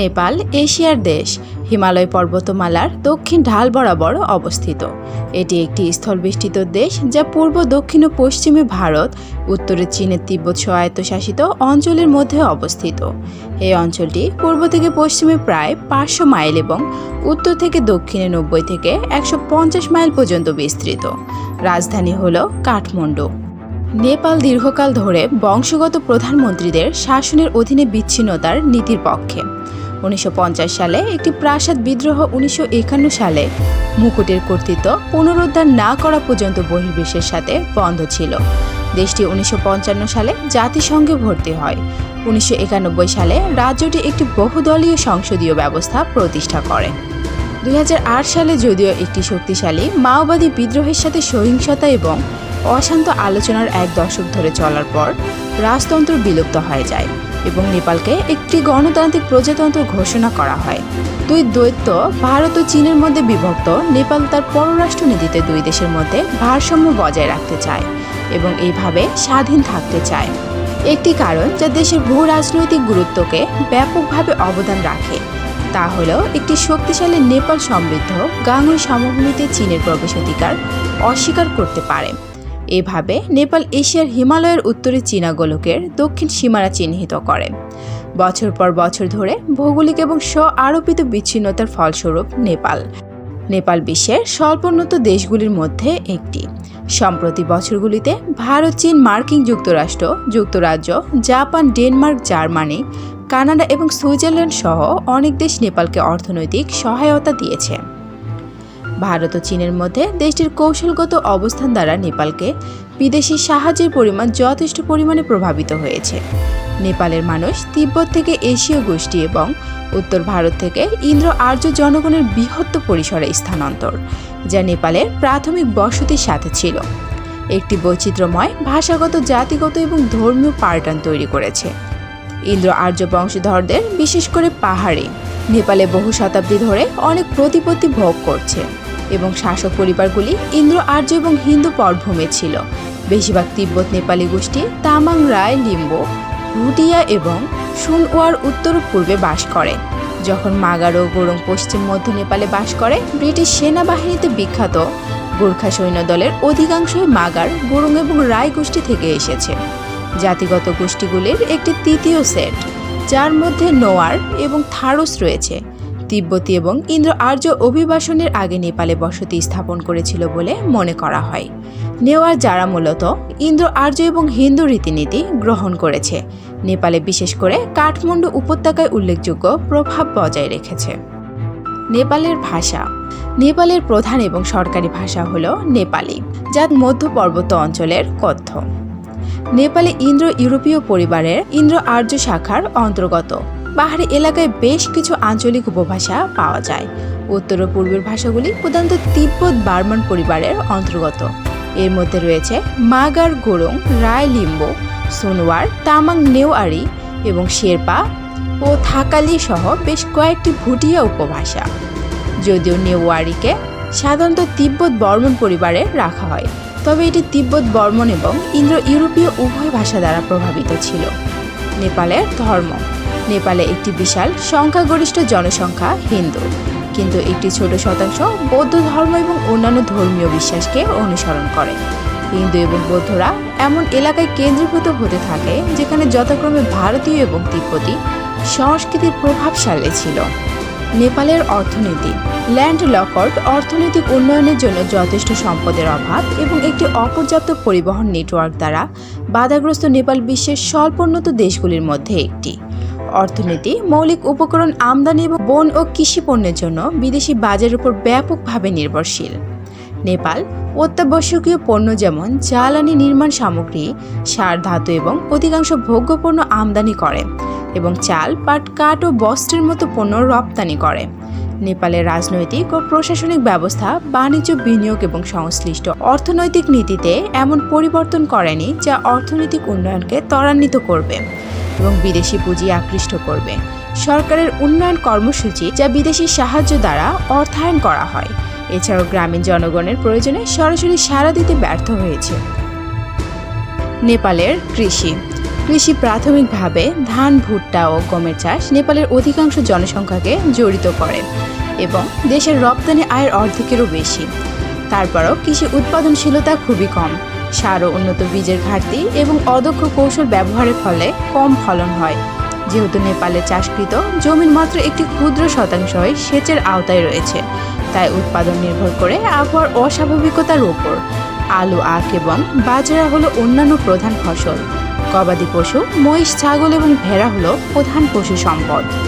নেপাল, এশিয়ার দেশ। হিমালয় পর্বতমালার দক্ষিণ ঢাল বরাবর অবস্থিত। এটি একটি স্থলবেষ্টিত দেশ যা পূর্ব, দক্ষিণ ও পশ্চিমে ভারত, উত্তরে চীনের তিব্বত স্বায়ত্তশাসিত অঞ্চলের মধ্যে অবস্থিত। এই অঞ্চলটি পূর্ব থেকে পশ্চিমে প্রায় পাঁচশো মাইল এবং উত্তর থেকে দক্ষিণে নব্বই থেকে একশো পঞ্চাশ মাইল পর্যন্ত বিস্তৃত। রাজধানী হল কাঠমান্ডু। নেপাল দীর্ঘকাল ধরে বংশগত প্রধানমন্ত্রীদের শাসনের অধীনে বিচ্ছিন্নতার নীতির পক্ষে। উনিশশো পঞ্চাশ সালে একটি প্রাসাদ বিদ্রোহ উনিশশো একান্ন সালে। মুকুটের কর্তৃত্ব পুনরুদ্ধার না করা পর্যন্ত বহির্বিশ্বের সাথে বন্ধ ছিল। দেশটি উনিশশো পঞ্চান্ন সালে জাতিসংঘে ভর্তি হয়। উনিশশো একানব্বই সালে রাজ্যটি একটি বহুদলীয় সংসদীয় ব্যবস্থা প্রতিষ্ঠা করে। দুই হাজার আট সালে যদিও একটি শক্তিশালী মাওবাদী বিদ্রোহের সাথে সহিংসতা এবং অশান্ত আলোচনার এক দশক ধরে চলার পর রাজতন্ত্র বিলুপ্ত হয়ে যায়। এবং নেপালকে একটি গণতান্ত্রিক প্রজাতন্ত্র ঘোষণা করা হয়। দুই দ্বৈত, ভারত ও চীনের মধ্যে বিভক্ত, নেপাল তার পররাষ্ট্রনীতিতে দুই দেশের মধ্যে ভারসাম্য বজায় রাখতে চায় এবং এইভাবে স্বাধীন থাকতে চায়। একটি কারণ যা দেশের ভূ রাজনৈতিক গুরুত্বকে ব্যাপকভাবে অবদান রাখে, তা হল একটি শক্তিশালী নেপাল সমৃদ্ধ গাঙ্গুই সমভূমিতে চীনের প্রবেশাধিকার অস্বীকার করতে পারে। এভাবে নেপাল এশিয়ার হিমালয়ের উত্তরে চীনা গোলকের দক্ষিণ সীমানা চিহ্নিত করে। বছর পর বছর ধরে ভৌগোলিক এবং স্ব আরোপিত বিচ্ছিন্নতার ফলস্বরূপ নেপাল। নেপাল বিশ্বের স্বল্পোন্নত দেশগুলির মধ্যে একটি। সম্প্রতি বছরগুলিতে ভারত, চীন, মার্কিন যুক্তরাষ্ট্র, যুক্তরাজ্য, জাপান, ডেনমার্ক, জার্মানি, কানাডা এবং সুইজারল্যান্ড সহ অনেক দেশ নেপালকে অর্থনৈতিক সহায়তা দিয়েছে। ভারত ও চীনের মধ্যে দেশটির কৌশলগত অবস্থান দ্বারা নেপালকে বিদেশি সাহায্যের পরিমাণ যথেষ্ট পরিমাণে প্রভাবিত হয়েছে। নেপালের মানুষ তিব্বত থেকে এশীয় গোষ্ঠী এবং উত্তর ভারত থেকে ইন্দ্র আর্য জনগণের বৃহত্ত পরিসরে স্থানান্তর, যা নেপালের প্রাথমিক বসতির সাথে ছিল। একটি বৈচিত্র্যময়, ভাষাগত, জাতিগত এবং ধর্মীয় পার্টান তৈরি করেছে। ইন্দ্র আর্য বংশধরদের, বিশেষ করে পাহাড়ি, নেপালে বহু শতাব্দী ধরে অনেক প্রতিপত্তি ভোগ করছে। এবং শাসক পরিবারগুলি ইন্দ্র আর্য এবং হিন্দু পটভূমে ছিল। বেশিরভাগ তিব্বত নেপালি গোষ্ঠী তামাং রায়, লিম্বো ভুটিয়া এবং সুনওয়ার উত্তর পূর্বে বাস করে। যখন মাগারো গোরং পশ্চিম মধ্য নেপালে বাস করে, ব্রিটিশ সেনাবাহিনীতে বিখ্যাত গোর্খা সৈন্য দলের অধিকাংশই মাগার গোরং এবং রায় গোষ্ঠী থেকে এসেছে। জাতিগত গোষ্ঠীগুলির একটি তৃতীয় সেট, যার মধ্যে নোয়ার এবং থারস রয়েছে। তিব্বতী এবং ইন্দ্র আর্য অভিবাসনের আগে নেপালে বসতি স্থাপন করেছিল বলে মনে করা হয়। নেওয়ার যারা মূলত ইন্দ্র আর্য এবং হিন্দু রীতিনীতি গ্রহণ করেছে, নেপালে বিশেষ করে কাঠমান্ডু উপত্যকায় উল্লেখযোগ্য প্রভাব বজায় রেখেছে। নেপালের ভাষা, নেপালের প্রধান এবং সরকারি ভাষা হল নেপালি যা মধ্য পর্বত অঞ্চলের কথ্য। নেপালে ইন্দ্র ইউরোপীয় পরিবারের ইন্দ্র আর্য শাখার অন্তর্গত। পাহাড়ি এলাকায় বেশ কিছু আঞ্চলিক উপভাষা পাওয়া যায়। উত্তর ও পূর্বের ভাষাগুলি প্রধানত তিব্বত বার্মান পরিবারের অন্তর্গত। এর মধ্যে রয়েছে মাগার গোরং, রায় লিম্বো, সোনওয়ার, তামাং নেওয়ারি এবং শেরপা ও থাকালি সহ বেশ কয়েকটি ভুটিয়া উপভাষা। যদিও নেওয়ারিকে সাধারণত তিব্বত বর্মন পরিবারে রাখা হয়, তবে এটি তিব্বত বর্মন এবং ইন্দ্র ইউরোপীয় উভয় ভাষা দ্বারা প্রভাবিত ছিল। নেপালের ধর্ম নেপালে একটি বিশাল সংখ্যাগরিষ্ঠ জনসংখ্যা হিন্দু। কিন্তু একটি ছোট শতাংশ বৌদ্ধ ধর্ম এবং অন্যান্য ধর্মীয় বিশ্বাসকে অনুসরণ করে। হিন্দু এবং বৌদ্ধরা এমন এলাকায় কেন্দ্রীভূত হতে থাকে যেখানে যথাক্রমে ভারতীয় এবং তিব্বতী সংস্কৃতির প্রভাবশালী ছিল। নেপালের অর্থনীতি, ল্যান্ড লকআউট অর্থনৈতিক উন্নয়নের জন্য যথেষ্ট সম্পদের অভাব এবং একটি অপর্যাপ্ত পরিবহন নেটওয়ার্ক দ্বারা বাধাগ্রস্ত নেপাল বিশ্বের স্বল্পোন্নত দেশগুলির মধ্যে একটি। অর্থনীতি, মৌলিক উপকরণ আমদানি এবং বন ও কৃষি পণ্যের জন্য বিদেশি বাজারের উপর ব্যাপকভাবে নির্ভরশীল। নেপাল, অত্যাবশ্যকীয় পণ্য যেমন জ্বালানি নির্মাণ সামগ্রী, সার ধাতু এবং অধিকাংশ ভোগ্য পণ্য আমদানি করে এবং চাল, পাট, কাঠ ও বস্ত্রের মতো পণ্য রপ্তানি করে। নেপালের রাজনৈতিক ও প্রশাসনিক ব্যবস্থা, বাণিজ্য বিনিয়োগ এবং সংশ্লিষ্ট অর্থনৈতিক নীতিতে এমন পরিবর্তন করেনি যা অর্থনৈতিক উন্নয়নকে ত্বরান্বিত করবে। এবং বিদেশি পুঁজি আকৃষ্ট করবে। সরকারের উন্নয়ন কর্মসূচি যা বিদেশি সাহায্য দ্বারা অর্থায়ন করা হয়। এছাড়াও গ্রামীণ জনগণের প্রয়োজনে সরাসরি সাড়া দিতে ব্যর্থ হয়েছে। নেপালের কৃষি। কৃষি প্রাথমিকভাবে ধান, ভুট্টা ও গমের চাষ নেপালের অধিকাংশ জনসংখ্যাকে জড়িত করে এবং দেশের রপ্তানি আয়ের অর্ধেকেরও বেশি। তারপরও কৃষি উৎপাদনশীলতা খুবই কম। সার ও উন্নত বীজের ঘাটতি এবং অদক্ষ কৌশল ব্যবহারের ফলে কম ফলন হয়। যেহেতু নেপালে চাষকৃত, জমির মাত্র একটি ক্ষুদ্র শতাংশই সেচের আওতায় রয়েছে। তাই উৎপাদন নির্ভর করে আবহাওয়ার অস্বাভাবিকতার উপর। আলু, আখ এবং বাজরা হলো অন্যান্য প্রধান ফসল। গবাদি পশু, মহিষ, ছাগল এবং ভেড়া হলো প্রধান পশু সম্পদ।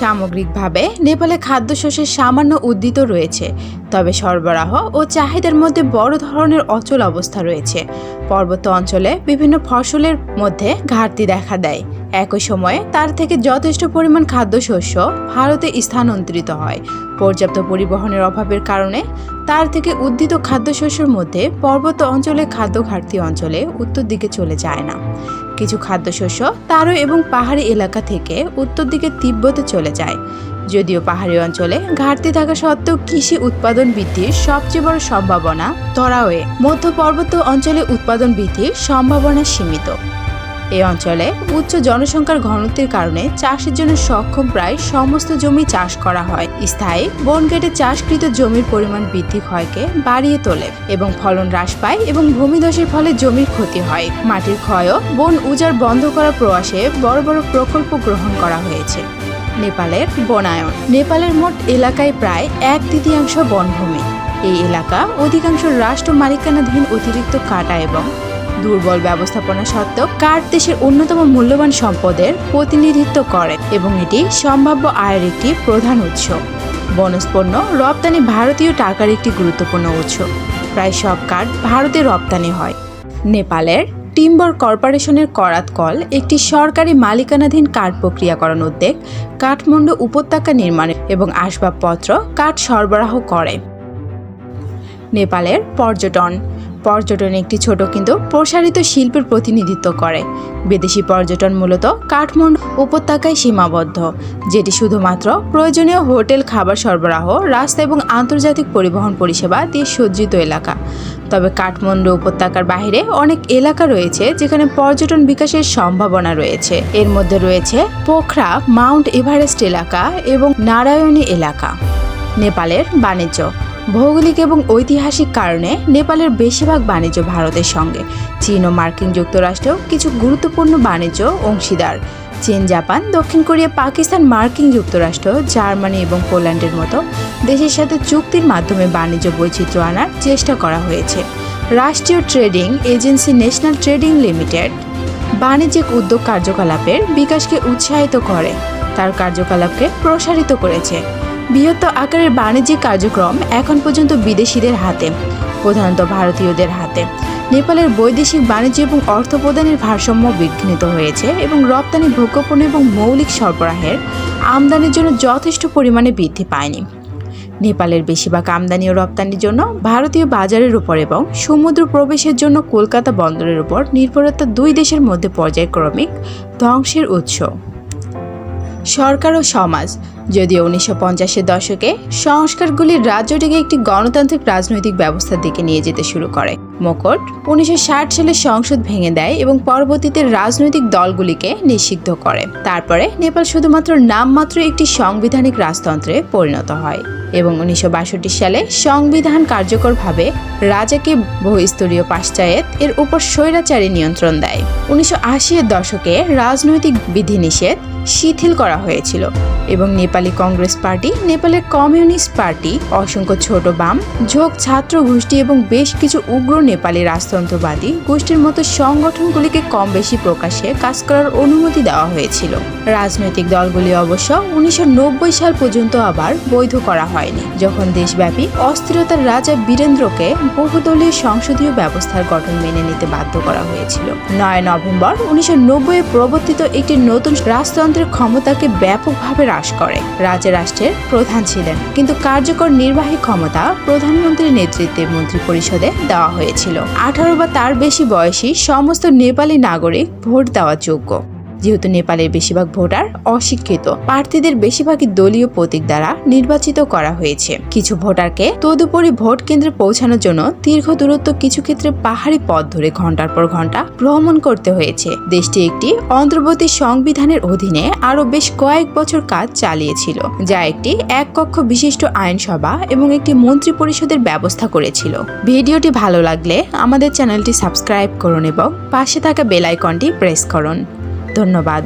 সামগ্রিকভাবে নেপালে খাদ্যশস্যের সামান্য উদ্দিত রয়েছে, তবে সরবরাহ ও চাহিদার মধ্যে বড় ধরনের অচল অবস্থা রয়েছে। পর্বত অঞ্চলে বিভিন্ন ফসলের মধ্যে ঘাটতি দেখা দেয়। একই সময়ে তার থেকে যথেষ্ট পরিমাণ খাদ্যশস্য ভারতে স্থানান্তরিত হয়। পর্যাপ্ত পরিবহনের অভাবের কারণে তার থেকে উদ্দিত খাদ্যশস্যের মধ্যে পর্বত অঞ্চলে খাদ্য ঘাটতি অঞ্চলে উত্তর দিকে চলে যায় না। কিছু খাদ্যশস্য তারও এবং পাহাড়ি এলাকা থেকে উত্তর দিকে তিব্বতে চলে যায়। যদিও পাহাড়ি অঞ্চলে ঘাটতি থাকা সত্ত্বেও কৃষি উৎপাদন বৃদ্ধির সবচেয়ে বড় সম্ভাবনা তরাওয়ে। মধ্য পর্বত অঞ্চলে উৎপাদন বৃদ্ধির সম্ভাবনা সীমিত। এই অঞ্চলে উচ্চ জনসংখ্যার ঘনত্বের কারণে চাষের জন্য সক্ষম প্রায় সমস্ত জমি চাষ করা হয়। স্থায়ী বন কেটে চাষকৃত জমির পরিমাণ বৃদ্ধি ক্ষয়কে বাড়িয়ে তোলে এবং ফলন হ্রাস পায় এবং ভূমিধসের ফলে জমির ক্ষতি হয়। মাটির ক্ষয়ও বন উজাড় বন্ধ করার প্রয়াসে বড় বড় প্রকল্প গ্রহণ করা হয়েছে। নেপালের বনায়ন। নেপালের মোট এলাকায় প্রায় এক তৃতীয়াংশ বনভূমি। এই এলাকা অধিকাংশ রাষ্ট্র মালিকানাধীন অতিরিক্ত কাটা এবং দুর্বল ব্যবস্থাপনা সত্ত্বেও কাঠ দেশের অন্যতম মূল্যবান সম্পদের প্রতিনিধিত্ব করে এবং এটি সম্ভাব্য আয়ের একটি প্রধান উৎস। বনজ পণ্য রপ্তানি ভারতীয় টাকার একটি গুরুত্বপূর্ণ উৎস। প্রায় সব কাঠ ভারতে রপ্তানি হয়। নেপালের টিম্বর কর্পোরেশনের করাত কল একটি সরকারি মালিকানাধীন কাঠ প্রক্রিয়াকরণ উদ্যোগ কাঠমান্ডু উপত্যকা নির্মাণ এবং আসবাবপত্র কাঠ সরবরাহ করে। নেপালের পর্যটন পর্যটন একটি ছোট কিন্তু প্রসারিত শিল্পের প্রতিনিধিত্ব করে। বিদেশি পর্যটন মূলত কাঠমান্ডু উপত্যকায় সীমাবদ্ধ, যেটি শুধুমাত্র প্রয়োজনীয় হোটেল, খাবার সরবরাহ, রাস্তা এবং আন্তর্জাতিক পরিবহন পরিষেবা দিয়ে সজ্জিত এলাকা। তবে কাঠমান্ডু উপত্যকার বাইরে অনেক এলাকা রয়েছে যেখানে পর্যটন বিকাশের সম্ভাবনা রয়েছে। এর মধ্যে রয়েছে পোখরা, মাউন্ট এভারেস্ট এলাকা এবং নারায়ণী এলাকা। নেপালের বাণিজ্য ভৌগোলিক এবং ঐতিহাসিক কারণে নেপালের বেশিরভাগ বাণিজ্য ভারতের সঙ্গে। চীন ও মার্কিন যুক্তরাষ্ট্রেও কিছু গুরুত্বপূর্ণ বাণিজ্য অংশীদার। চীন, জাপান, দক্ষিণ কোরিয়া, পাকিস্তান, মার্কিন যুক্তরাষ্ট্র, জার্মানি এবং পোল্যান্ডের মতো দেশের সাথে চুক্তির মাধ্যমে বাণিজ্য বৈচিত্র্য আনার চেষ্টা করা হয়েছে। রাষ্ট্রীয় trading agency national trading limited বাণিজ্যিক উদ্যোগ কার্যকলাপের বিকাশকে উৎসাহিত করে। তার কার্যকলাপকে প্রসারিত করেছে। বৃহত্তর আকারের বাণিজ্যিক কার্যক্রম এখন পর্যন্ত বিদেশিদের হাতে, প্রধানত ভারতীয়দের হাতে। নেপালের বৈদেশিক বাণিজ্য এবং অর্থ প্রদানের ভারসাম্য বিঘ্নিত হয়েছে এবং রপ্তানি ভোগ্যপণ্য এবং মৌলিক সরবরাহের আমদানির জন্য যথেষ্ট পরিমাণে বৃদ্ধি পায়নি। নেপালের বেশিরভাগ আমদানি ও রপ্তানির জন্য ভারতীয় বাজারের উপর এবং সমুদ্র প্রবেশের জন্য কলকাতা বন্দরের উপর নির্ভরতা দুই দেশের মধ্যে পর্যায়ক্রমিক ধ্বংসের উৎস। সরকার ও সমাজ যদিও উনিশশো পঞ্চাশের দশকে সংস্কারগুলি রাজ্যটিকে একটি গণতান্ত্রিক রাজনৈতিক ব্যবস্থার দিকে নিয়ে যেতে শুরু করে। মোকট উনিশশো সালে সংসদ ভেঙে দেয় এবং পরবর্তীতে রাজনৈতিক দলগুলিকে নিষিদ্ধ করে। তারপরে নেপাল শুধুমাত্র নামমাত্র একটি সাংবিধানিক রাজতন্ত্রে পরিণত হয় এবং উনিশশো বাষট্টি সালে সংবিধান কার্যকরভাবে রাজাকে বহুস্তরীয় পাশ্চায়েত এর উপর স্বৈরাচারী নিয়ন্ত্রণ দেয়। উনিশশো আশি এর দশকে রাজনৈতিক বিধিনিষেধ শিথিল করা হয়েছিল এবং নেপালি কংগ্রেস পার্টি, নেপালের কমিউনিস্ট পার্টি, অসংখ্য ছোট বাম, ঝোঁক ছাত্র গোষ্ঠী এবং বেশ কিছু উগ্র নেপালি রাজতন্ত্রবাদী গোষ্ঠীর মতো সংগঠনগুলিকে কম বেশি প্রকাশে কাজ করার অনুমতি দেওয়া হয়েছিল। রাজনৈতিক দলগুলি অবশ্য উনিশশো নব্বই সাল পর্যন্ত আবার বৈধ করা হয়নি, যখন দেশব্যাপী অস্থিরতার রাজা বীরেন্দ্রকে বহুদলীয় সংসদীয় ব্যবস্থার গঠন মেনে নিতে বাধ্য করা হয়েছিল। নয় নভেম্বর উনিশশো নব্বই প্রবর্তিত একটি নতুন রাজতন্ত্রের ক্ষমতাকে ব্যাপকভাবে হ্রাস করে। রাজা রাষ্ট্রের প্রধান ছিলেন। কিন্তু কার্যকর নির্বাহী ক্ষমতা প্রধানমন্ত্রীর নেতৃত্বে মন্ত্রী পরিষদে দেওয়া হয়েছিল। আঠারো বা তার বেশি বয়সী সমস্ত নেপালি নাগরিক ভোট দেওয়ার যোগ্য। যেহেতু নেপালের বেশিরভাগ ভোটার অশিক্ষিত। প্রার্থীদের বেশিরভাগই দলীয় প্রতীক দ্বারা নির্বাচিত করা হয়েছে। কিছু ভোটারকে তদুপরি ভোট কেন্দ্রে পৌঁছানোর জন্য দীর্ঘ দূরত্ব কিছু ক্ষেত্রে পাহাড়ি পথ ধরে ঘণ্টার পর ঘণ্টা ভ্রমণ করতে হয়েছে। দেশটি একটি অন্তর্বর্তী সংবিধানের অধীনে আরও বেশ কয়েক বছর কাজ চালিয়েছিল, যা একটি এক কক্ষ বিশিষ্ট আইনসভা এবং একটি মন্ত্রী পরিষদের ব্যবস্থা করেছিল। ভিডিওটি ভালো লাগলে আমাদের চ্যানেলটি সাবস্ক্রাইব করুন এবং পাশে থাকা বেল আইকনটি প্রেস করুন। ধন্যবাদ।